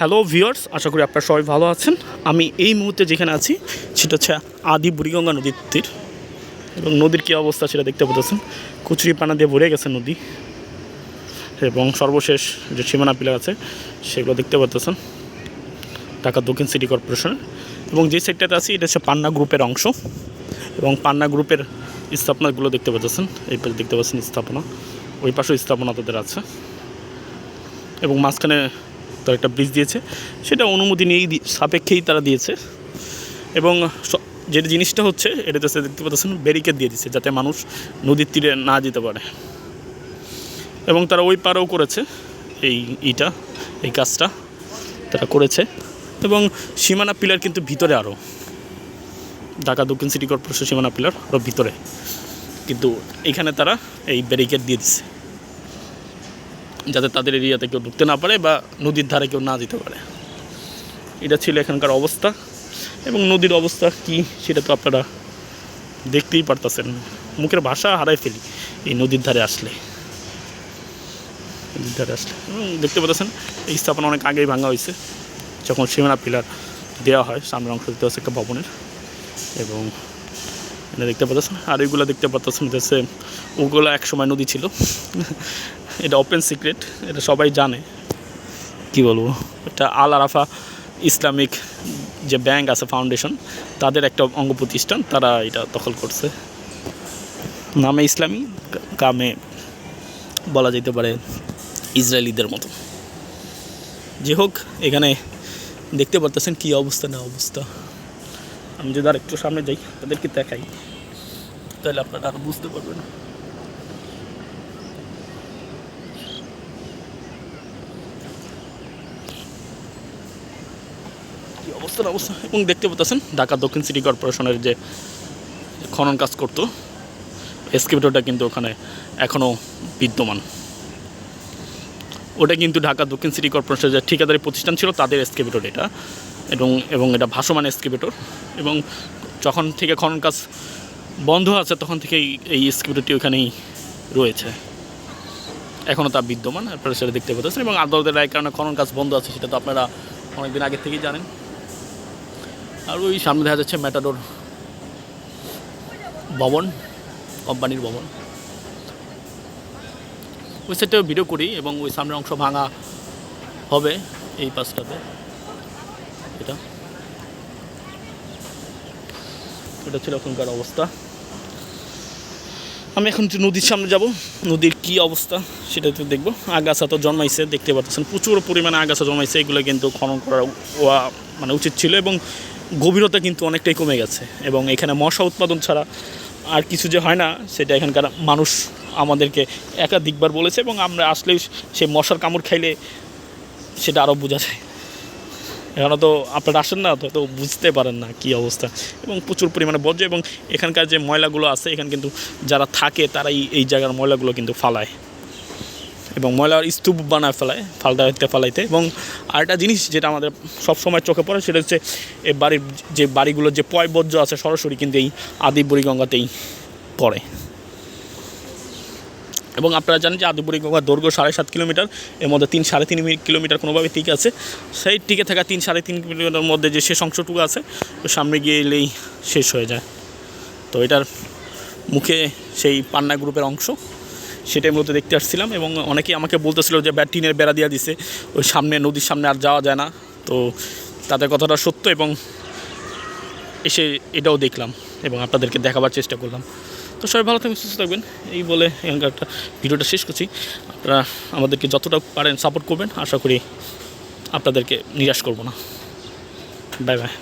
Hello viewers আশা করি আপনারা সবাই ভালো আছেন। আমি এই মুহূর্তে যেখানে আছি, সেটা হচ্ছে আদি বুড়িগঙ্গা নদীর তীর এবং নদীর কী অবস্থা সেটা দেখতে পাচ্ছেন কুচুরি পানা দিয়ে ভরে গেছে নদী এবং সর্বশেষ যে সীমানা পিলার আছে, সেগুলো দেখতে পাচ্ছেন ঢাকা দক্ষিণ সিটি কর্পোরেশন। এবং যে সাইডটাতে আছি, এটা হচ্ছে পান্না গ্রুপের অংশ। এবং পান্না গ্রুপের স্থাপনাগুলো দেখতে পাচ্ছেন এই পাশে দেখতে পাচ্ছেন স্থাপনা। ওই পাশেও স্থাপনা তাদের আছে। এবং মাঝখানে তার একটা ব্রিজ দিয়েছে। সেটা অনুমতি নিয়েই সাপেক্ষেই তারা দিয়েছে। এবং যে জিনিসটা হচ্ছে, এটাতে হচ্ছে দেখতে পাচ্ছেন ব্যারিকেড দিয়ে দিচ্ছে যাতে মানুষ নদীর তীরে না যেতে পারে। এবং তারা ওই পারেও করেছে এই ইটা, এই কাজটা তারা করেছে। এবং সীমানা পিলার কিন্তু ভিতরে আরও ঢাকা দক্ষিণ সিটি কর্পোরেশন সীমানা পিলার আরও ভিতরে। কিন্তু এখানে তারা এই ব্যারিকেড দিয়ে দিচ্ছে যাতে তাদের এরিয়াতে কেউ ঢুকতে না পারে বা নদীর ধারে কেউ না যেতে পারে। এটা ছিল এখানকার অবস্থা এবং নদীর অবস্থা কি সেটা তো আপনারা দেখতেই পারতেছেন। মুখের ভাষা হারাই ফেলি এই নদীর ধারে আসলে। নদীর ধারে আসলে। দেখতে পাচ্ছেন এই স্থাপনা অনেক আগেই ভাঙা হয়েছে। যখন সীমানা পিলার দেওয়া হয়, সামনের অংশ দিতে হচ্ছে একটা ভবনের। এবং এটা দেখতে পাচ্ছেন আর ওইগুলো দেখতে পাচ্ছেন হচ্ছে, ওগুলো এক সময় নদী ছিল। এটা ওপেন সিক্রেট এটা সবাই জানে। কি বলব? এটা আল আরাফা ইসলামিক যে ব্যাংক আছে ফাউন্ডেশন তাদের একটা অঙ্গ প্রতিষ্ঠান, তারা এটা দখল করছে। নামে ইসলামী, কামে বলা যেতে পারে ইসরায়েলিদের মতো। যে হোক, এখানে দেখতে পারতেছেন কী অবস্থা, না অবস্থা। আমি যদি আর একটু সামনে যাই, তাদেরকে দেখাই, তাহলে আপনারা আর বুঝতে পারবেন। অবস্থা? অবস্থা এবং দেখতে পাচ্ছেন, ঢাকা দক্ষিণ সিটি কর্পোরেশনের যে খনন কাজ করতো এসকেভেটরটা কিন্তু ওখানে এখনও বিদ্যমান। ওটা কিন্তু ঢাকা দক্ষিণ সিটি কর্পোরেশনের যে ঠিকাদারি প্রতিষ্ঠান ছিল, তাদের এসকেভেটর এটা। এবং এবং এটা ভাসমান এসকেভেটর এবং যখন থেকে খনন কাজ বন্ধ আছে, তখন থেকেই এই এসকেভেটরটি ওখানেই রয়েছে। এখনও তা বিদ্যমান, আপনারা সেটা দেখতে পাচ্ছেন। এবং আদালতের রায়ের কারণে খনন কাজ বন্ধ আছে, সেটা তো আপনারা অনেকদিন আগে থেকেই জানেন। আর ওই সামনে দেখা যাচ্ছে ম্যাটাডোর ভবন, কোম্পানির ভবন। ওই সাইডটাও ভিডিও করি এবং ওই সামনের অংশ ভাঙা হবে এই পাশটাতে। এটা। এটা ছিল এখনকার অবস্থা। আমি এখন নদীর সামনে যাব, নদীর কি অবস্থা সেটা তো দেখব। আগাছা তো জন্মাইছে, দেখতে পাচ্ছেন প্রচুর পরিমাণে আগাছা জন্মাইছে, এগুলো কিন্তু খনন করা মানে উচিত ছিল এবং গভীরতা কিন্তু অনেকটাই কমে গেছে এবং এখানে মশা উৎপাদন ছাড়া আর কিছু যে হয় না, সেটা এখানকার মানুষ আমাদেরকে একাধিকবার বলেছে এবং আমরা আসলেই সেই মশার কামড় খাইলে সেটা আরও বোঝা যায়। এখানে তো আপনারা আসেন না, তো তো বুঝতে পারেন না কী অবস্থা এবং প্রচুর পরিমাণে বর্জ্য এবং এখানকার যে ময়লাগুলো আছে, এখানে কিন্তু যারা থাকে তারাই এই জায়গার ময়লাগুলো কিন্তু ফালায়। এবং ময়লার স্তূপ বানায় ফেলায় ফালটাইতে ফালাইতে। এবং আরেকটা জিনিস যেটা আমাদের সবসময় চোখে পড়ে, সেটা হচ্ছে এই বাড়ির যে বাড়িগুলোর যে পয় বর্জ্য আছে, সরাসরি কিন্তু এই আদি বুড়িগঙ্গাতেই পড়ে। এবং আপনারা জানেন যে আদিপুরি গঙ্গার দৈর্ঘ্য সাড়ে সাত কিলোমিটার, এর মধ্যে তিন সাড়ে তিন কিলোমিটার কোনোভাবে ঠিক আছে। সেই টিকে থাকা তিন সাড়ে তিন কিলোমিটার মধ্যে যে শেষ অংশটুকু আছে, ওই সামনে গিয়ে এলেই শেষ হয়ে যায়। তো এটার মুখে সেই পান্না গ্রুপের অংশ। সেটাই মূলত দেখতে আসছিলাম এবং অনেকেই আমাকে বলতেছিল যে টিনের বেড়া দিয়ে দিছে, ওই সামনে, নদীর সামনে আর যাওয়া যায় না। তো তাদের কথাটা সত্য এবং এসে এটাও দেখলাম এবং আপনাদেরকে দেখাবার চেষ্টা করলাম। তো সবাই ভালো থাকবেন, সুস্থ থাকবেন, এই বলে একটা ভিডিওটা শেষ করছি। আপনারা আমাদেরকে যতটা পারেন সাপোর্ট করবেন, আশা করি আপনাদেরকে নিরাশ করব না। Bye bye